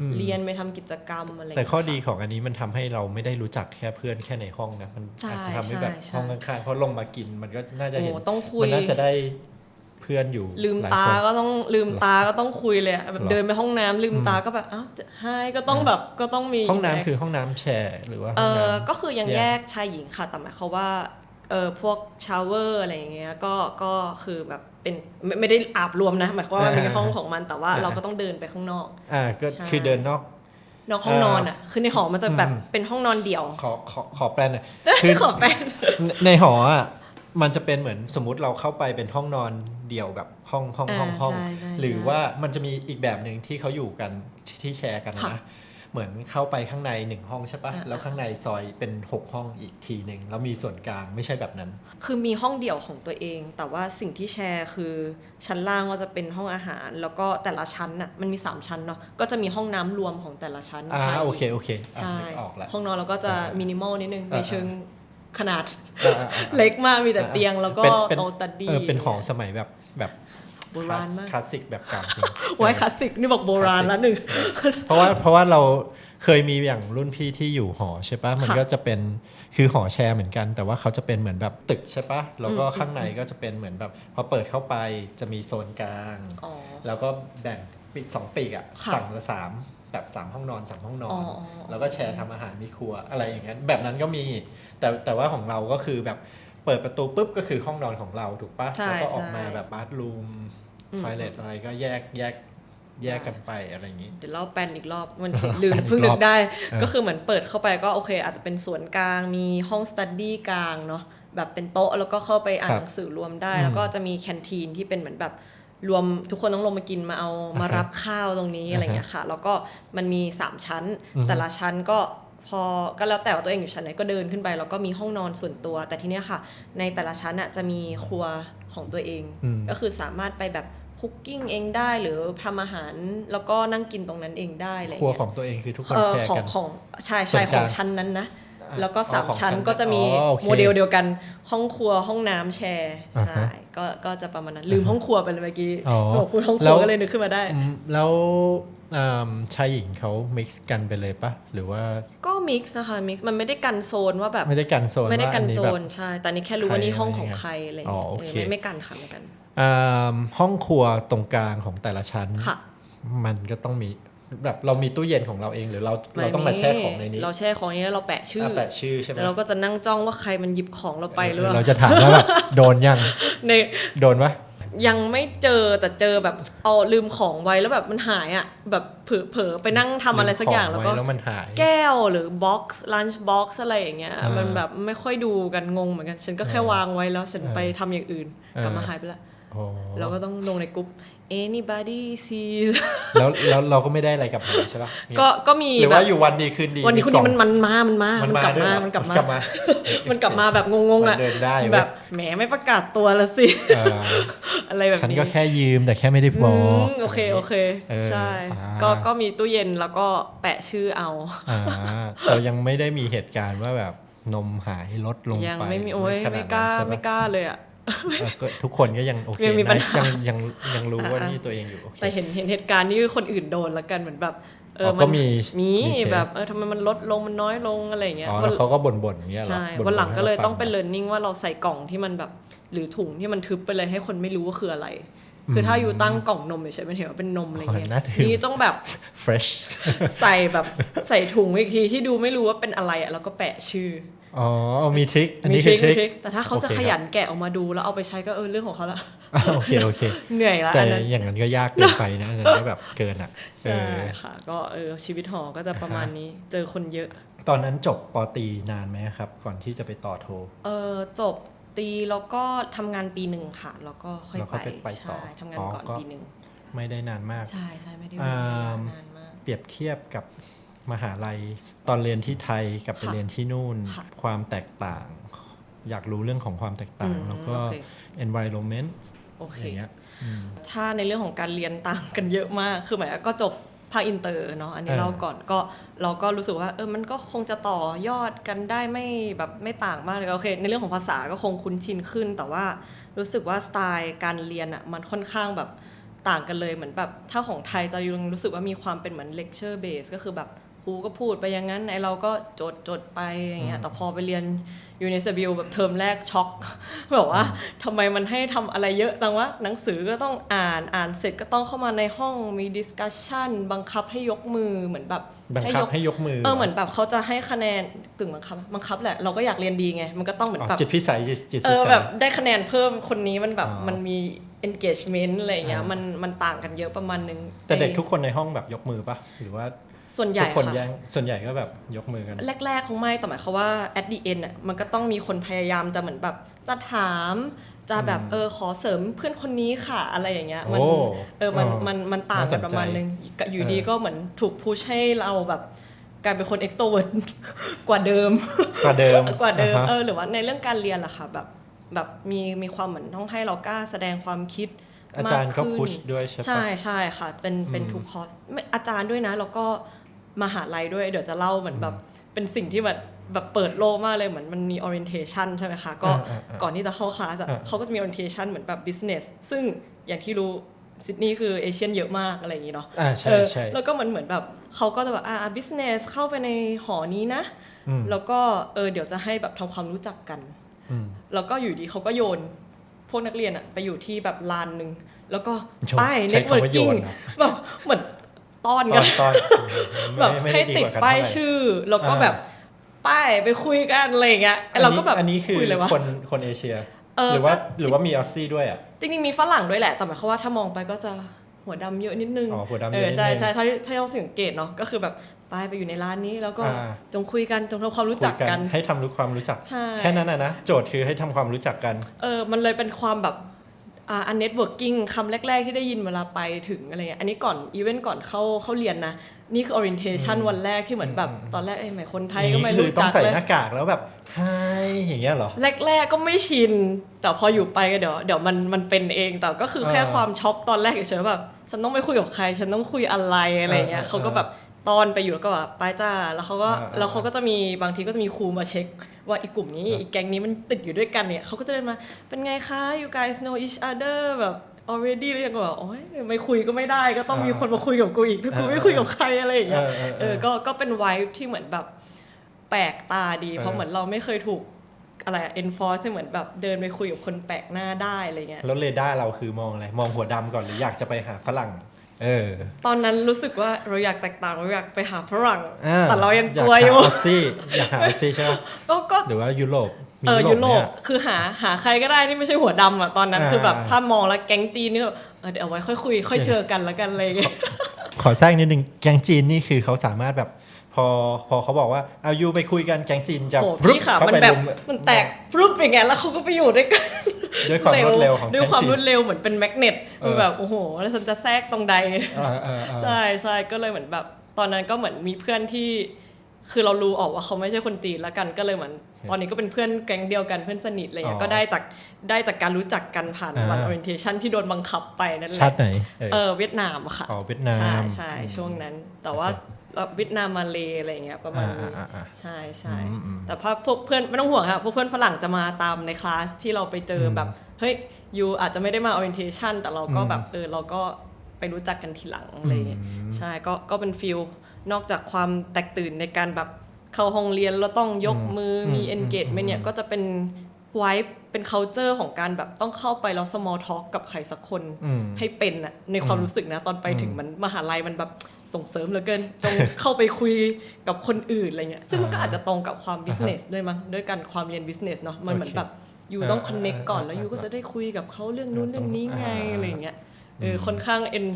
อืมเรียนไปทำกิจกรรมอะไรย่างแต่เงี้ยข้อดีค่ะของอันนี้มันทำให้เราไม่ได้รู้จักแค่เพื่อนแค่ในห้องนะมันใช่อาจจะทำให้แบบใช่ห้องข้างๆเพราะลงมากินมันก็น่าจะเห็นโอ้ต้องคุยมันน่าจะได้เพื่อนอยู่ ลืมหยตาคนก็ต้องลืมตาก็ต้องคุยเลยอะแบบหรอเดินไปห้องน้ำลืมตาก็แบบอ้าวจะให้ก็ต้องแบบก็ต้องมีห้องน้ำ interaction คือห้องน้ำแชร์หรือว่าเอห้องอน้ำก็คือยังแยกแยกชายหญิงค่ะแต่หมายความว่า เออพวกชาวเวอร์อะไรอย่างเงี้ยก็ก็คือแบบเป็นไม่ไม่ได้อาบรวมนะหมายความว่ามันมีห้องของมันแต่ว่าเราก็ต้องเดินไปข้างนอก อ่าก็ใช่ คือเดินนอก นอกห้องนอนอะคือในหอมันจะแบบอืม เป็นห้องนอนเดี่ยว ขอขอขอแปลนหน่อยคือ ขอแป้งในในหออะมันจะเป็นเหมือนสมมุติเราเข้าไปเป็นห้องนอนเดี่ยวแบบห้องห้องห้องห้อง ใช่ใช่หรือใช่ว่ามันจะมีอีกแบบหนึ่งที่เขาอยู่กันที่ที่แชร์กันค่ะ นะ เหมือนเข้าไปข้างในหนึ่งห้องใช่ปะอ่าแล้วข้างในซอยเป็นหกห้องอีกทีหนึ่งแล้วมีส่วนกลางไม่ใช่แบบนั้น คือมีห้องเดี่ยวของตัวเอง แต่ว่าสิ่งที่แชร์คือชั้นล่างว่าจะเป็นห้องอาหาร แล้วก็แต่ละชั้นน่ะมันมี 3 ชั้นเนาะก็จะมีห้องน้ำรวมของแต่ละชั้นอ่าใช้โอเคโอเคอะใช่นึกออกแล้วห้องนอนเราก็จะอ่ามิมินิมอลนิดนึงอ่าในเชิงขนาดอ่าอ่าอ่าเล็กมากมีแต่เตียงแล้วก็เป็นเป็นโต๊ะตัดดีเออเป็นของสมัยแบบแบบ โบราณมาก คลาสสิกแบบเก่าจริงไว้คลาสสิกนี่บอกโบราณละหนึ่ง เพราะว่าเพราะว่าเราเคยมีอย่างรุ่นพี่ที่อยู่หอใช่ปะมันค่ะก็จะเป็นคือหอแชร์เหมือนกัน แต่ว่าเขาจะเป็นเหมือนแบบตึกใช่ปะแล้วก็ข้างในก็จะเป็นเหมือนแบบพอเปิดเข้าไปจะมีโซนกลาง อ๋อ แล้วก็แบ่งปีกสองปีกอะค่ะฝั่งละสามแบบสามห้องนอนสามห้องนออ๋น ออ๋อแล้วก็แชร์ทำอาหารมีครัวอะไรอย่างเงี้ยแบบนั้นก็มีแต่แต่ว่าของเราก็คือแบบเปิดประตูปุ๊บก็คือห้องนอนของเราถูกปะใช่แล้วก็ออกใช่มาแบบบาร์รูมอืม ทอยเลทอะไรก็แยกแยกแยกกันไปอะไรอย่างงี้ เดี๋ยวเล่าแปลนอีกรอบมันลืมแปลนอีกเพิ่งนึรอกบได้เออก็คือเหมือนเปิดเข้าไปก็โอเค อาจจะเป็นสวนกลางมีห้องสตัดดี้กลางเนาะแบบเป็นโต๊ะแล้วก็เข้าไปอ่านครับหนังสือรวมได้อืมแล้วก็จะมีแคนทีนที่เป็นเหมือนแบบรวมทุกคนต้องลงมากินมาเอามาอ่าฮะรับข้าวตรงนี้อ่าฮะอะไรอย่างเงี้ยค่ะ แล้วก็มันมี 3 ชั้นอือฮึแต่ละชั้นก็พอก็แล้วแต่ว่าตัวเองอยู่ชั้นไหนก็เดินขึ้นไปแล้วก็มีห้องนอนส่วนตัว แต่ทีเนี้ยค่ะ ในแต่ละชั้นอะจะมีครัวของตัวเองอืมก็คือสามารถไปแบบ คุกกิ้งเองได้หรือทำอาหารแล้วก็นั่งกินตรงนั้นเองได้อะไรครัวเงี้ยของตัวเองคือทุกคนเอ่อแชร์ของกัน ของใช่ส่วใช่นขกลางองชั้นนั้นนะ อะแล้วก็อ๋อสามของชั้นชั้นก็จะมีอ๋อโอเคโมเดลเดียวกันห้องครัวห้องน้ำแชร์อ่าใช่ฮะก็ก็จะประมาณนั้นลืมห้องครัวไปเลยเมื่อกี้อ๋อบอกพูดห้องคแล้รัว วก็เลยนึกขึ้นมาได้ อืมแล้วอืมชายหญิงเขา mix กันไปเลยปะหรือว่าก็มิกซ์นะคะมิกซ์มันไม่ได้กันโซนว่าแบบไม่ได้กันโซนไม่ได้กันว่าอัโซแบบ นใช่แต่นี่แค่รู้ว่านี่ห้องของใครใครอะไรอ๋อเงี้ยโอเค เออไม่ไม่กันค่ะไม่กันอ่า ห้องครัวตรงกลางของแต่ละชั้นค่ะมันก็ต้องมีแบบเรามีตู้เย็นของเราเองหรือเราเราต้องมาแช่ของในนี้ เราแช่ของในนี้แล้วเราแปะชื่ออะแปะชื่อใช่ไหมแล้วเราก็จะนั่งจ้องว่าใครมันหยิบของเราไปหรือเปเราล่าจะถามว่าแบบโดนยังในโดนปะยังไม่เจอแต่เจอแบบเอาลืมของไว้แล้วแบบมันหายอะแบบเผลอๆไปนั่งทำอะไรสักอย่างลืแล้วมขก็ไแล้วมันหายแก้วหรือบ็อกซ์ลันช์บ็อกซ์อะไรอย่างเงี้ยอ่ามัมันแบบไม่ค่อยดูกันงงเหมือนกัน ฉันก็แค่เออวางไว้แล้วฉันเออไปทำอย่างอื่นเออกลับมาหายไปละโอ้ เราก็ต้องลงในกลุ่ม anybody sees แล้วแล้วเราก็ไม่ได้อะไรกลับมาใช่ปะก็ก็มีหรือแบว่าบอยู่วันดีคืนดีวันนี้คนกล่นี้องมันมันมา มันมา มันมันมากลับด้วยมาเหรอมันกลับมากลับมา มันกลับมาแบบงงๆอะมันเดินได้เว้ยแบบแหมไม่ประกาศตัวละสิเอออะไรแบบนี้ฉันก็แค่ยืมแต่แค่ไม่ได้บอกอืมโอเคโอเคเออใช่อ่าก็ก็มีตู้เย็นแล้วก็แปะชื่อเอาอ่าแต่ยังไม่ได้มีเหตุการณ์ว่าแบบนมหายลดลงยังไปไม่มีโอ้ยขนไม่ดกล้านั้นใช่ปะไม่กล้าเลยอะเออก็ ทุกคนก็ยังโอเคยังมีปัญนะหายังยังยังรู้ว่าอ่าๆนี่ตัวเองอยู่โอเคแต่เห็นเห็นเหตุการณ์นี้คนอื่นโดนแล้วกันเหมือนแบบเอออ๋อมัก็นมีมีมีเคสแบบเออทำไมมันลดลงมันน้อยลงอะไรอย่างเงี้ยอ๋อวัแล้นวเขาก็บ่นๆอย่างเงี้ยเหรอใช่บ่ๆวันหลังก็เลยให้ราต้องเป็นฟั learning ว่าเราใส่กล่องที่มันแบบหรือถุงที่มันทึบไปเลยให้คนไม่รู้ว่าคืออะไร คือถ้าอยู่ตั้งกล่องนมเฉยๆมันเห็นว่าเป็นนมอะไรเงี้ยอ๋อน่าถือนี่ต้องแบบ fresh ใส่แบบใส่ถุงอีกทีที่ดูไม่รู้ว่าเป็นอะไรอะแล้วก็แปะชื่อ อ๋อมีทริคอันมีนี้ทคืริอคทริมีคทริคแต่ถ้าเขาจะโอเคขยันแกะออกมาดูแล้วเอาไปใช้ก็เออเรื่องของเขาละอะโอเคโอเคเหนื่อยละแต่อันนั้นอย่างนั้นก็ยากเกินไปนะอันนั้นก็แบบเกินอะเอใช่อค่ะ ก็เออชีวิตหอก็จะประมาณนี้เจอคนเยอะ ตอนนั้นจบปอตรีนานไหมครับ ก่อนที่จะไปต่อโทเออจบตีแล้วก็ทำงานปีหนึ่งค่ะ แล้วก็ค่อยแล้วค่ไปอยไปต่อใช่ทำงานอ๋อก่อนก็ปีหนึ่งไม่ได้นานมากใช่ใช่ไม่ได้อ่าเวลานานมากเปรียบเทียบกับ มหาลัยตอนเรียนที่ไทยกับไปค่ะเรียนที่นู่นค่ะความแตกต่าง อยากรู้เรื่องของความแตกต่างอืมแล้วก็โอเค environment โอเคอย่างเงี้ยอืมถ้าในเรื่องของการเรียนต่างกันเยอะมาก คือหมายว่าก็จบภาคอินเตอร์เนาะอันนี้เออเราก่อนก็เราก็รู้สึกว่าเออมันก็คงจะต่อยอดกันได้ไม่แบบไม่ต่างมากเลยโอเค ในเรื่องของภาษาก็คงคุ้นชินขึ้น แต่ว่ารู้สึกว่าสไตล์การเรียนอะ่ะมันค่อนข้างแบบต่างกันเลยเหมือนแบบถ้าของไทยจะยังรู้สึกว่ามีความเป็นเหมือนเลคเชอร์เบสก็คือแบบ ครูก็พูดไปอย่างนั้นไอเราก็จดจดไปอย่างเงี้ยแต่พอไปเรียนยูเนสบิลแบบเทอมแรกช็อกแบบว่าทำไมมันให้ทำอะไรเยอะจังวะหนังสือก็ต้องอ่านอ่านเสร็จก็ต้องเข้ามาในห้องมีดิสคัชชันบังคับให้ยกมือเหมือนแบบบังคับให้ยกมือเออเหมือนแบบเขาจะให้คะแนนกึ่งบังคับบังคับแหละเราก็อยากเรียนดีไง มันก็ต้องเหมือนอ๋อแบบจิตพิสัยจิตจิตเอพิอสัยแบบได้คะแนนเพิ่มคนนี้มันแบบอ๋อมันมี engagement อะไรอย่างเงี้ยอ่ามัมันมันต่างกันเยอะประมาณนึงแต่เด็กไอ้ทุกคนในห้องแบบยกมือปะหรือว่า ส่วนใหทุญ่กคนค่ะ แย่งส่วนใหญ่ก็แบบยกมือกัน แรกๆคงไม่แต่หมายความว่า at the end อะมันก็ต้องมีคนพยายามจะเหมือนแบบจะถาม จะแบบอืมเออขอเสริมเพื่อนคนนี้ค่ะอะไรอย่างเงี้ยมัโอ้เออมันอ๋อมันมันต่างกันน่าสนใจประมาณนึงกับอยู่เออดีก็เหมือนถูกพุชให้เราแบบกลายเป็นคน extrovert กว่าเดิม กว่าเดิมกว่าเดิมอ่ฮะ เออหรือว่าในเรื่องการเรียนล่ะค่ะแบบแบบมีมีความเหมือนต้องให้เรากล้าแสดงความคิดอาจารย์ก็มขึ้นพุชด้วยใช่ปะ ใช่ใช่ค่ะเป็นเป็นอืมทุกคอร์สไม่อาจารย์ด้วยนะ แล้วก็ มหาลัยด้วย เดี๋ยวจะเล่าเหมือนแบบเป็นสิ่งที่แบบแบบเปิดโลกมากเลยเหมือนมันมี orientation ใช่ไหมคะ ก็อ่าอ่าอ่าก่อนที่จะเข้าคลาสอะอ่าเขาก็จะมี orientation เหมือนแบบ business ซึ่งอย่างที่รู้ซิดนีย์คือเอเชียนเยอะมากอะไรอย่างงี้เนาะอ่าใช่เออใช่แล้วก็มันเหมือนแบบเขาก็จะแบบอ่า business เข้าไปในหอนี้นะอืมแล้วก็เออเดี๋ยวจะให้แบบทำความรู้จักกันอืมแล้วก็อยู่ดีเขาก็โยนพวกนักเรียนอะไปอยู่ที่แบบลานหนึ่งแล้วก็โยนป้ายใช้คำว่าโย networking นเหรอแบบเหมือน ต้อนตกัอนน ตอนแบบไม่ไม่ให้ได้ดีติกดว่ากันป้ายเท่าไหร่ ชื่อ แล้วก็อ่า แบบป้ายไปคุยกันอะไรอย่างเงี้ยไอ้เราก็แบบอันนี้คือคุยเลยวะ คนคนเอเชีย เออหรือว่าก็ หรือว่ามีออสซี่ด้วยอะ จริงๆมีฝรั่งด้วยแหละ แต่หมายความว่าถ้ามองไปก็จะหัวดำเยอะนิดนึงอ๋อหัวดำเยเออะอนิดนึงใช่ใช่ถ้าถ้าเราสังเกตเนาะก็คือแบบป้ายไปอยู่ในร้านนี้แล้วก็อ่า จงคุยกันจงทำความรู้จักคุยกัน ให้ทำรู้ความรู้จัก ใช่ แค่นั้นนะนะ โจทย์คือให้ทำความรู้จักกัน เออมันเลยเป็นความแบบ อ่าอันเน็ตเวิร์กิ่งคำแรก ๆ ที่ได้ยินเวลาไปถึงอะไรเงี้ยอันนี้ก่อนอีเวนต์ก่อนเข้าเข้าเรียนนะ นี่คือ orientation วันแรกที่เหมือนแบบตอนแรกเอ้ยหมายคนไทยก็ไม่นี่คือรู้ต้อจังกใส่เลยหน้ากากแล้วแบบไฮอย่างเงี้ยเหรอ แรก ๆก็ไม่ชิน แต่พออยู่ไปก็เดี๋ยวเดี๋ยวมันมันเป็นเองแต่ก็คือแค่อ่าความช็อกตอนแรกเฉยๆแบบฉันต้องไปคุยกับใคร ฉันต้องคุยอะไรอะไรเงี้ยอ่าเขาก็แบบตอนไปอยู่แล้วก็แบบไปจ้าแล้วเขาก็อ่าอ่าแล้วเขาก็จะมีบางทีก็จะมีครูมาเช็ค ว่าอีกกลุ่มนี้อีกแก๊งนี้มันติดอยู่ด้วยกันเนี่ยเขาก็จะเดินมาเป็นไงคะ you guys know each other แบบ already หรือยังก็แบบโอ้ยไม่คุยก็ไม่ได้ก็ต้องมีคนมาคุยกับกูอีกถ้ากูไม่คุยกับใครอะไรอย่างเงี้ยเออเออเออเออก็ก็เป็นไวท์ที่เหมือนแบบแปลกตาดี เพราะเหมือนเราไม่เคยถูกอะไรอะ enforce ให้เหมือนแบบเดินไปคุยกับคนแปลกหน้าได้อะไรเงี้ยแล้วเรดาร์เราคือมองอะไร มองหัวดำก่อนหรืออยากจะไปหาฝรั่ง เออ ตอนนั้นรู้สึกว่าเราอยากแตกต่างเราอยากไปหาฝรั่งอ่แต่เรายังอกลัวหาอยู่ออสซี่อยากหาออสซี่ใช่ไหมก็ก็หรือว่ายุโรปมีเออยุโรปไหมอะ คือหาหาใครก็ได้ที่ไม่ใช่หัวดำอะตอนนั้นอ่า คือแบบถ้ามองแล้วแก๊งจีนนี่แบบเออเดี๋ยวเอาไว้ค่อยคุย ค่อยเจอกันแล้วกันอะไรเงี้ย ขอแทรกนิดนึงแกงจีนนี่คือเขาสามารถแบบ พอพอเขาบอกว่าเอายูไปคุยกันแกงจีนจะโอ้รึบพี่ขาเข้ามันไปแบบลุมมันแตกฟรุบอย่างเงี้ยแล้วเขาก็ไปอยู่ด้วยกันด้วยความรวดเร็วของด้วยแกงความจีรนวดเร็วเหมือนเป็นแมกเนตเออแบบโอ้โห แล้วฉันจะแทรกตรงใดอ่าอ่าอ่าใช่ใช่ก็เลยเหมือนแบบ ตอนนั้นก็เหมือนมีเพื่อนที่ คือเรารู้ออกว่าเขาไม่ใช่คนจีนแล้วกันก็เลยเหมือนตอนนี้ก็เป็นเพื่อนแก๊งเดียวกันเพื่อนสนิทอะไรเงี้อ๋ยอก็ได้จากได้จากการรู้จักกันผ่านอ่าวัน orientation ที่โดนบังคับไปนั่นแหชาละติไหนเออเออเวียดนามอะค่ะอ๋อเวียดนามใช่ใช่ช่วงนั้น แต่ว่าโอ เคแล้วเวียดนามมาเลอะไรเงี้ยประมาณนี้อ่าอ่าอ่าใช่ใช่อืมอืมแต่พอพวกเพื่อนไม่ต้องห่วงค่ะพวกเพื่อนฝรั่งจะมาตามในคลาสที่เราไปเจออมแบบเฮ้ยยูอาจจะไม่ได้มา orientation แต่เราก็อืมแบบเออเราก็ไปรู้จักกันทีหลังอะไรอย่างเงี้ยอืมใช่ก็ก็เป็นฟิลนอกจากความแตกตื่นในการแบบเข้าห้องเรียนแล้วต้องยกมืออมมีอืม engagement เนี่ยอืมก็จะเป็นไว้เป็น culture ของการแบบต้องเข้าไปแล้ว small talk กับใครสักคนอืมให้เป็นอะในความอืมรู้สึกนะตอนไปถึงอืมมันมหาลัยมันแบบ ส่งเสริมเหลือเกินจงเข้าไปคุยกับคนอื่นอะไรเงี้ยซึ่งมันก็อ่าอาจจะตรงกับความ business ด้วยมั้งด้วยกันความเรียน business เนาะมันเหมือนโอเคแบบยูต้องอ่า connect ก่อนอ่าแล้วยูก็อ่าจะได้คุยกับเขาเรื่องนู้นอ่าเรื่องนี้ไงอ่าอะไรเงี้ยเอออมค่อนข้างเอ็น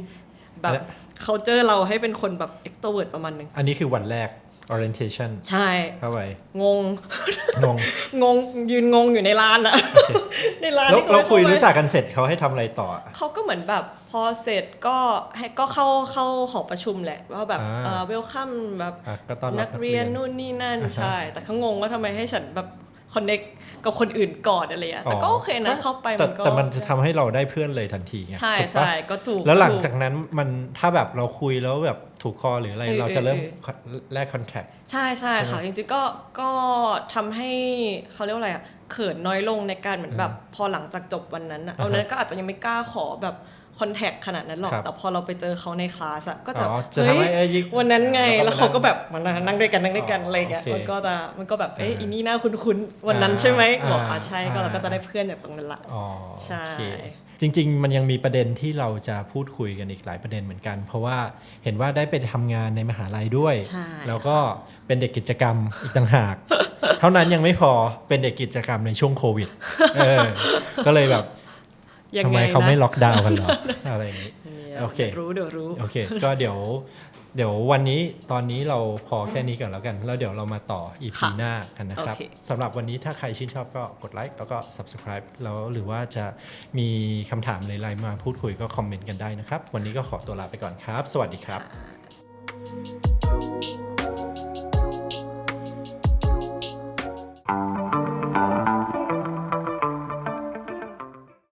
แบบและ culture เราให้เป็นคนแบบ extrovert ประมาณนึงอันนี้คือวันแรก orientation ใช่เข้าไปงง งง งง ยืนงงอยู่ในร้านอะในร้านแล้วที่ขเราคุยให้ข้าไปรู้จักกันเสร็จเขาให้ทำอะไรต่ออะเขาก็เหมือนแบบพอเสร็จก็ให้ก็เข้าเข้าหอประชุมแหละ ว่าแบบอ่าเออเวลคัมแบบอะก็ต้อนรับนักเรียนนู่นนี่นั่นอ่าฮะใช่ แต่เขางงว่าทำไมให้ฉันแบบ คอนเน็กกับคนอื่นก่อนอะไรอย่างเงี้ยแต่ก็โอเคนะเข้าไปแต่มันก็แต่มันจะทำให้เราได้เพื่อนเลยทันทีไงใช่ถูกปะใช่ก็ถูกแล้วหลังถูจากนั้นมันถ้าแบบเราคุยแล้วแบบถูกคอหรืออะไรเออเราจะเริ่มเออแลกคอนแทคใช่ใช่ค่ะจริงๆก็ก็ทำให้เขาเรียกว่าอะไรอะเขินน้อยลงในการเหมือนแบบพอหลังจากจบวันนั้นอะอ่าฮะเอานั้นก็อาจจะยังไม่กล้าขอแบบ คอนแทคขนาดนั้นหรอก ครับแต่พอเราไปเจอเขาในคลาสอะก็จะอ๋อจะทำให้เอ้ยยิ่งวันนั้นไง แล้วก็แล้วเขาก็มานั่งแบบมานั่งด้วยกันนั่งด้วยกันอ๋อออะไรเงี้ยโอเคมันก็จะมันก็แบบเอ๊ะอ่าอีนี่หน้าคุ้นๆวันนั้นอ่าใช่ไหมอ่าบอกอ่าใช่ก็เราก็อ่าจะได้เพื่อนจากตรงนั้นละ อ๋อใช่ โอเคจริง ๆ มันยังมีประเด็นที่เราจะพูดคุยกันอีกหลายประเด็นเหมือนกัน เพราะว่าเห็นว่าได้ไปทำงานในมหาลัยด้วย ใช่ แล้วก็เป็นเด็กกิจกรรมอีกต่างหาก เท่านั้นยังไม่พอเป็นเด็กกิจกรรมในช่วงโควิดเออก็เลยแบบ ทำไมเขาไม่ล็อกดาวน์กันหรอ อะไรอย่างนี้ โอเค รู้เดี๋ยวรู้ โอเค ก็เดี๋ยว เดี๋ยววันนี้ตอนนี้เราพอแค่นี้ก่อนแล้วกัน แล้วเดี๋ยวเรามาต่ออีพีหน้ากันนะครับสำหรับวันนี้ถ้าใครชื่นชอบก็กดไลค์แล้วก็ subscribe แล้วหรือว่าจะมีคำถามอะไรมาพูดคุยก็คอมเมนต์กันได้นะครับ วันนี้ก็ขอตัวลาไปก่อนครับ สวัสดีครับ